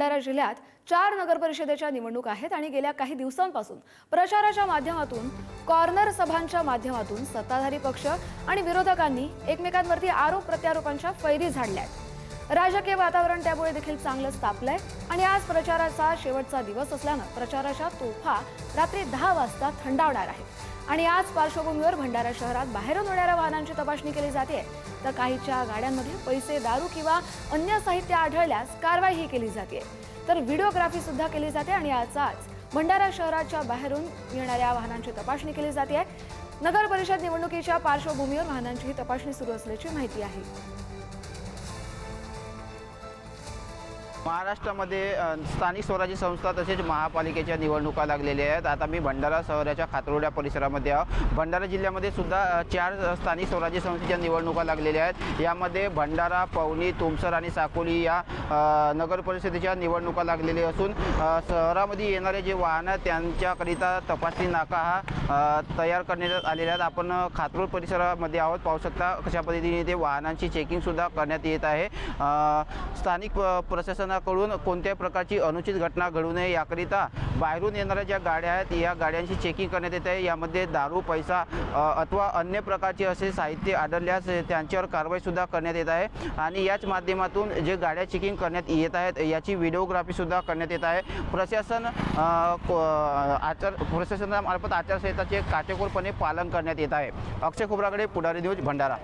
भंडारा जिल्ह्यात चार नगरपरिषदेच्या निवडणूक आहेत आणि गेल्या काही दिवसांपासून प्रचाराच्या माध्यमातून कॉर्नर सभांच्या माध्यमातून सत्ताधारी पक्ष आणि विरोधकांनी एकमेकांवरती आरोप प्रत्यारोपांच्या फैरी झाडल्या आहेत. राजकीय वातावरण त्यामुळे देखील चांगलंच तापलंय आणि आज प्रचाराचा शेवटचा दिवस असल्यानं प्रचाराच्या तोफा रात्री दहा वाजता थंडावणार आहेत. आणि आज पार्श्वभूमीवर भंडारा शहरात बाहेरून येणाऱ्या वाहनांची तपासणी केली जाते. तर काहीच्या गाड्यांमध्ये पैसे दारू किंवा अन्य साहित्य आढळल्यास कारवाईही केली जाते. तर व्हिडिओग्राफी सुद्धा केली जाते आणि आजच भंडारा शहराच्या बाहेरून येणाऱ्या वाहनांची तपासणी केली जाते. नगर परिषद निवडणुकीच्या पार्श्वभूमीवर वाहनांची ही तपासणी सुरू असल्याची माहिती आहे. महाराष्ट्रामध्ये स्थानिक स्वराज्य संस्था तसेच महापालिकेच्या निवडणुका लागलेल्या आहेत. आता मी भंडारा शहराच्या खातरोड्या परिसरामध्ये आहो. भंडारा जिल्ह्यामध्ये सुद्धा चार स्थानिक स्वराज्य संस्थेच्या निवडणुका लागलेल्या आहेत. यामध्ये भंडारा पवनी तुमसर आणि साकोली या नगर परिषदेच्या निवडणुका लागलेल्या असून शहरामध्ये येणारे जे वाहनं आहेत त्यांच्याकरिता तपासणी नाका हा तयार करण्यात आलेल्या आहेत. आपण खातरोड परिसरामध्ये आहोत. पाहू शकता कशा पद्धतीने ते वाहनांची चेकिंगसुद्धा करण्यात येत आहे. स्थानिक प्रशासन प्रशासनाकडून कोणत्याही प्रकारची अनुचित घटना घडू नये. याकरिता बाहेरून येणाऱ्या ज्या गाड्या आहेत या गाड्यांची चेकिंग करण्यात येत आहे. यामध्ये दारू पैसा अथवा अन्य प्रकारचे असे साहित्य आढळल्यास त्यांच्यावर कारवाईसुद्धा करण्यात येत आहे. आणि याच माध्यमातून जे गाड्या चेकिंग करण्यात येत आहेत याची व्हिडिओग्राफीसुद्धा करण्यात येत आहे. प्रशासन आचार प्रशासनामार्फत आचारसंहिताचे काटेकोरपणे पालन करण्यात येत आहे. अक्षय खोबराकडे पुढारी न्यूज भंडारा.